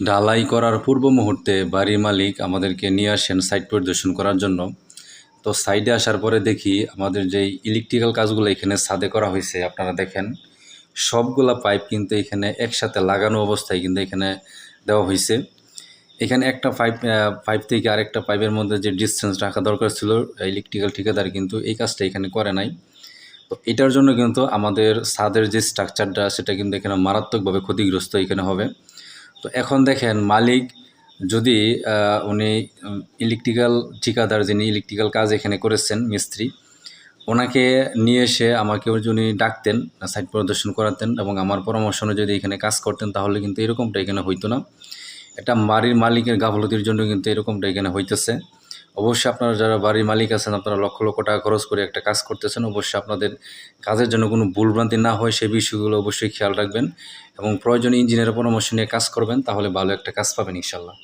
ঢালাই করার পূর্ব মুহূর্তে বাড়ির মালিক আমাদেরকে নিয়ে আসেন সাইট পরিদর্শন করার জন্য। তো সাইডে আসার পরে দেখি আমাদের যেই ইলেকট্রিক্যাল কাজগুলো এখানে ছাদে করা হয়েছে, আপনারা দেখেন। সবগুলা পাইপ কিন্তু এখানে একসাথে লাগানো অবস্থায় কিন্তু এখানে দেওয়া হয়েছে। এখানে একটা পাইপ পাইপ থেকে আরেকটা পাইপের মধ্যে যে ডিস্টেন্স রাখা দরকার ছিল ইলেকট্রিক্যাল ঠিকাদার কিন্তু এই কাজটা এখানে করে নাই। তো এটার জন্য কিন্তু আমাদের ছাদের যে স্ট্রাকচারটা সেটা কিন্তু এখানে মারাত্মকভাবে ক্ষতিগ্রস্ত এখানে হবে। তো এখন দেখেন মালিক যদি উনি ইলেকট্রিক্যাল ঠিকাদার যিনি ইলেকট্রিক্যাল কাজ এখানে করেছেন, মিস্ত্রি, ওনাকে নিয়ে এসে আমাকে উনি ডাকতেন সাইট প্রদর্শন করাতেন এবং আমার পরামর্শ যদি এখানে কাজ করতেন, তাহলে কিন্তু এরকমটা এখানে হইতো না। এটা বাড়ির মালিকের গাফলতির জন্য কিন্তু এরকমটা এখানে হইতেছে। অবশ্যই আপনারা যারা বাড়ির মালিক আছেন, আপনারা লক্ষ লক্ষ টাকা খরচ করে একটা কাজ করতেছেন, অবশ্যই আপনাদের কাজের জন্য কোনো ভুলভ্রান্তি না হয়, সেই বিষয়গুলো অবশ্যই খেয়াল রাখবেন এবং প্রয়োজনীয় ইঞ্জিনিয়ারের পরামর্শ নিয়ে কাজ করবেন, তাহলে ভালো একটা কাজ পাবেন ইনশাল্লাহ